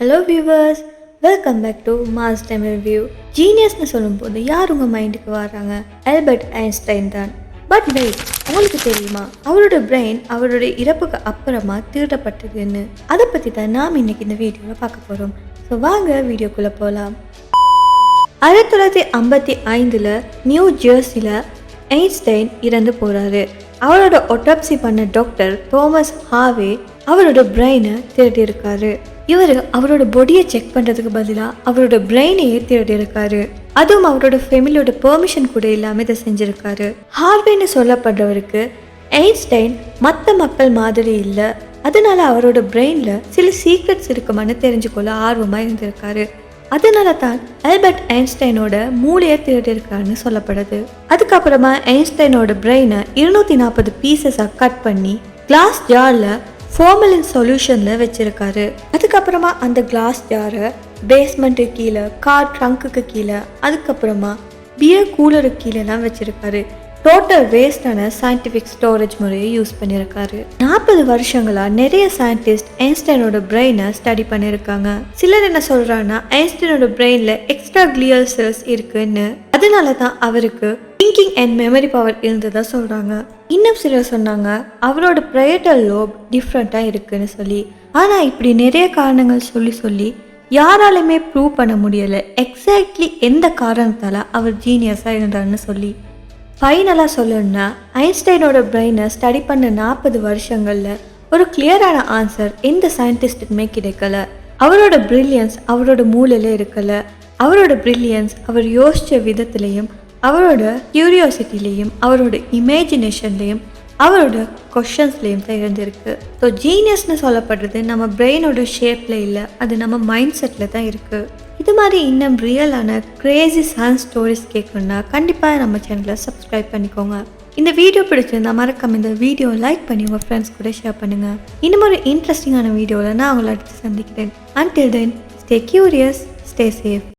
Hello viewers welcome back to mass time review ஜீனியஸ்னு சொல்லும்போது யார் உங்கள் மைண்டுக்கு வராங்க ஆல்பர்ட் ஐன்ஸ்டைன் தான். பட் வெயிட் உங்களுக்கு தெரியுமா? அவரோட பிரெயின் அவரோட இறப்புக்கு அப்புறமா திருடப்பட்டதுன்னு. அதை பற்றி தான் நாம் இன்னைக்கு இந்த வீடியோவில் பார்க்க போகிறோம் ஸோ வாங்க வீடியோக்குள்ளே போகலாம் ஆயிரத்தி தொள்ளாயிரத்தி ஐம்பத்தி ஐந்தில் நியூ ஜெர்சியில் ஐன்ஸ்டைன் இறந்து போகிறாரு அவரோட ஒட்டாப்சி பண்ண டாக்டர் தோமஸ் ஹாவே அவரோட பிரெயினை திருடி இருக்காரு இவர் அவரோட பொடியை செக் பண்ணுறதுக்கு பதிலாக அவரோட பிரெயினையே திருடி இருக்காரு அதுவும் அவரோட ஃபேமிலியோட பெர்மிஷன் கூட இல்லாமல் இதை செஞ்சுருக்காரு. ஹார்வேன்னு சொல்லப்படுறவருக்கு ஐன்ஸ்டைன் மற்ற மக்கள் மாதிரி இல்லை. அதனால அவரோட பிரெயினில் சில சீக்ரெட்ஸ் இருக்குமான்னு தெரிஞ்சுக்கொள்ள ஆர்வமாக இருந்திருக்காரு. அதனால தான் ஆல்பர்ட் ஐன்ஸ்டைனோட மூளையை திருடியிருக்காருன்னு சொல்லப்படுது. அதுக்கப்புறமா ஐன்ஸ்டைனோட பிரெயினை இருநூத்தி நாற்பது பீசஸாக கட் பண்ணி கிளாஸ் ஜாரில் ஃபார்மலின் சொல்யூஷனில் வச்சிருக்காரு. அதுக்கப்புறமா அந்த கிளாஸ் ஜாரை பேஸ்மெண்ட்டு கீழே கார் ட்ரங்க்குக்கு கீழே அதுக்கப்புறமா பியர் கூலருக்கு கீழேலாம் வச்சிருக்காரு. டோட்டல் வேஸ்டான சயின்டிஃபிக் ஸ்டோரேஜ் முறையை யூஸ் பண்ணியிருக்காரு. நாற்பது வருஷங்களா நிறைய சயின்டிஸ்ட் ஐன்ஸ்டைனோட பிரெயினை ஸ்டடி பண்ணியிருக்காங்க. சிலர் என்ன சொல்கிறாங்கன்னா ஐன்ஸ்டைனோட பிரெயினில் எக்ஸ்ட்ரா கிளியர் செல்ஸ் இருக்குன்னு. அதனால தான் அவருக்கு திங்கிங் அண்ட் மெமரி பவர் இருந்ததா சொல்கிறாங்க இன்னும் சிலர் சொன்னாங்க அவரோட ப்ரையட்டல் லோப் டிஃப்ரெண்ட்டாக இருக்குன்னு சொல்லி. ஆனால் இப்படி நிறைய காரணங்கள் சொல்லி சொல்லி யாராலுமே ப்ரூவ் பண்ண முடியலை. எக்ஸாக்ட்லி எந்த காரணத்தால் அவர் ஜீனியஸாக இருந்தாருன்னு சொல்லி. ஃபைனலாக சொல்லணும்னா ஐன்ஸ்டைனோட பிரெயினை ஸ்டடி பண்ண நாற்பது வருஷங்களில் ஒரு கிளியரான ஆன்சர் எந்த சயின்டிஸ்ட்டுக்குமே கிடைக்கல. அவரோட பிரில்லியன்ஸ் அவரோட மூளையில் இருக்கல. அவரோட பிரில்லியன்ஸ் அவர் யோசித்த விதத்துலேயும் அவரோட கியூரியாசிட்டிலையும் அவரோட இமேஜினேஷன்லேயும் அவரோட கொஷன்ஸ்லேயும் தான் இருந்திருக்கு ஸோ ஜீனியஸ்னு சொல்லப்படுறது நம்ம பிரெயினோட ஷேப்பில் இல்லை அது நம்ம மைண்ட் செட்டில் தான் இருக்குது இது மாதிரி இன்னும் ரியலான கிரேசி சயின்ஸ் ஸ்டோரிஸ் கேட்கணுன்னா கண்டிப்பாக நம்ம சேனலை சப்ஸ்கிரைப் பண்ணிக்கோங்க. இந்த வீடியோ பிடிச்சிருந்தா மறக்காம இந்த வீடியோ லைக் பண்ணி உங்கள் ஃப்ரெண்ட்ஸ் கூட ஷேர் பண்ணுங்கள் இன்னும் ஒரு இன்ட்ரெஸ்டிங்கான வீடியோவில் நான் உங்களை அடுத்து சந்திக்கிறேன். Until then stay curious stay safe